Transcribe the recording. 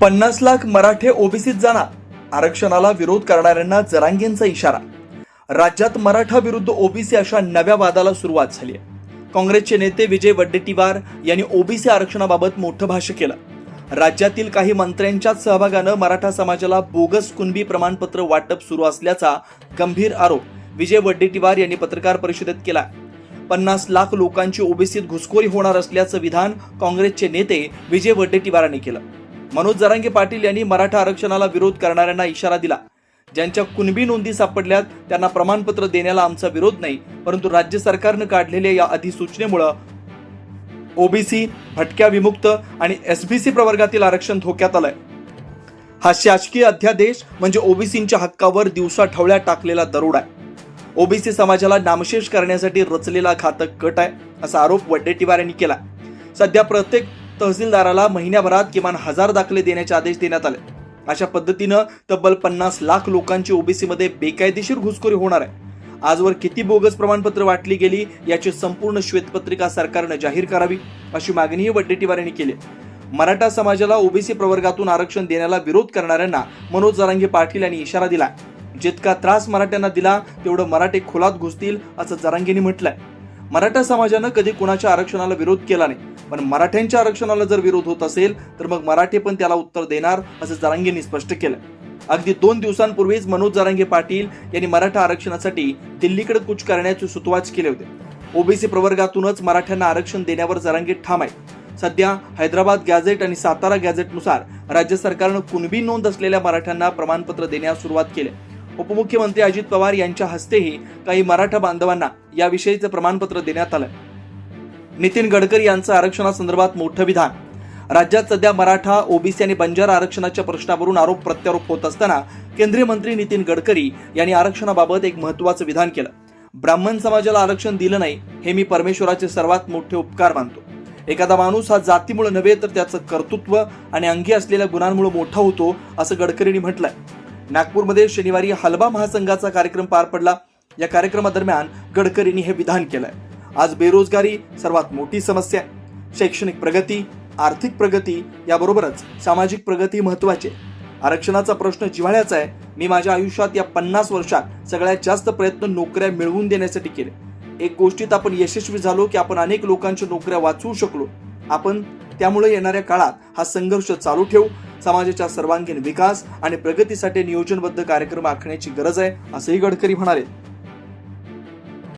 पन्नास लाख मराठे ओबीसीत जाणार. आरक्षणाला विरोध करणाऱ्यांना जरांगेंचा इशारा. राज्यात मराठा विरुद्ध ओबीसी अशा नव्या वादाला सुरुवात झाली आहे. काँग्रेसचे नेते विजय वड्डेटीवार यांनी ओबीसी आरक्षणाबाबत मोठं भाष्य केलं. राज्यातील काही मंत्र्यांच्याच सहभागानं मराठा समाजाला बोगस कुणबी प्रमाणपत्र वाटप सुरू असल्याचा गंभीर आरोप विजय वड्डेटीवार यांनी पत्रकार परिषदेत केला पन्नास लाख लोकांची ओबीसीत घुसखोरी होणार असल्याचं विधान काँग्रेसचे नेते विजय वड्डेटीवारांनी केलं. मनोज जरांगे पाटील यांनी मराठा आरक्षणाला विरोध करणाऱ्यांना इशारा दिला. ज्यांच्या कुणबी नोंदी सापडल्यात त्यांना प्रमाणपत्र देण्याला आमचा विरोध नाही परंतु राज्य सरकारनं काढलेल्या या अधिसूचनेमुळं ओबीसी भटक्या विमुक्त आणि एसबीसी प्रवर्गातील आरक्षण धोक्यात आलंय. हा शासकीय अध्यादेश म्हणजे ओबीसींच्या हक्कावर दिवसा ठवळ्या टाकलेला दरोड आहे. ओबीसी समाजाला नामशेष करण्यासाठी रचलेला घातक कट आहे असा आरोप वड्डेट्टीवार यांनी केला सध्या प्रत्येक तहसीलदाराला महिन्याभरात किमान हजार दाखले देण्याचे आदेश देण्यात आले. अशा पद्धतीनं तब्बल पन्नास लाख लोकांची ओबीसीमध्ये बेकायदेशीर घुसखोरी होणार आहे. आजवर किती बोगस प्रमाणपत्र वाटली गेली याची संपूर्ण श्वेतपत्रिका सरकारनं जाहीर करावी अशी मागणीही वड्डेटीवार यांनी केली. मराठा समाजाला ओबीसी प्रवर्गातून आरक्षण देण्याला विरोध करणाऱ्यांना मनोज जरांगे पाटील यांनी इशारा दिला जितका त्रास मराठ्यांना दिला तेवढं मराठे खोलात घुसतील असं जरांगेंनी म्हटलंय. मराठा समाजानं कधी कुणाच्या आरक्षणाला विरोध केला नाही. पण मराठ्यांच्या आरक्षणाला जर विरोध होत असेल तर मग मराठे पण त्याला उत्तर देणार असं जरांगेंनी स्पष्ट केलं अगदी दोन दिवसांपूर्वीच मनोज जरांगे पाटील यांनी मराठा आरक्षणासाठी दिल्लीकडे कूच करण्याचे सुतवाच केले होते. ओबीसी प्रवर्गातूनच मराठ्यांना आरक्षण देण्यावर जरांगे ठाम आहे सध्या हैदराबाद गॅझेट आणि सातारा गॅझेटनुसार राज्य सरकारनं कुणबी नोंद असलेल्या मराठ्यांना प्रमाणपत्र देण्यास सुरुवात केली उपमुख्यमंत्री अजित पवार यांच्या हस्तेही काही मराठा बांधवांना याविषयीचं प्रमाणपत्र देण्यात आलं. नितीन गडकरी यांचं आरक्षणासंदर्भात मोठं विधान. राज्यात सध्या मराठा ओबीसी आणि बंजारा आरक्षणाच्या प्रश्नावरून आरोप प्रत्यारोप होत असताना केंद्रीय मंत्री नितीन गडकरी यांनी आरक्षणाबाबत एक महत्वाचं विधान केलं. ब्राह्मण समाजाला आरक्षण दिलं नाही हे मी परमेश्वराचे सर्वात मोठे उपकार मानतो. एखादा माणूस हा जातीमुळे नव्हे तर त्याचं कर्तृत्व आणि अंगी असलेल्या गुणांमुळे मोठा होतो असं गडकरींनी म्हटलंय. नागपूरमध्ये शनिवारी हलबा महासंघाचा कार्यक्रम पार पडला. या कार्यक्रमादरम्यान गडकरींनी हे विधान केलंय. आज बेरोजगारी सर्वात मोठी समस्या शैक्षणिक प्रगती आर्थिक प्रगती याबरोबरच सामाजिक प्रगती महत्वाची आहे. आरक्षणाचा प्रश्न जिव्हाळ्याचा आहे मी माझ्या आयुष्यात या पन्नास वर्षात सगळ्यात जास्त प्रयत्न नोकऱ्या मिळवून देण्यासाठी केले. एक गोष्टीत आपण यशस्वी झालो की आपण अनेक लोकांच्या नोकऱ्या वाचवू शकलो. आपण त्यामुळे येणाऱ्या काळात हा संघर्ष चालू ठेवू समाजाच्या सर्वांगीण विकास आणि प्रगतीसाठी नियोजनबद्ध कार्यक्रम आखण्याची गरज आहे असंही गडकरी म्हणाले.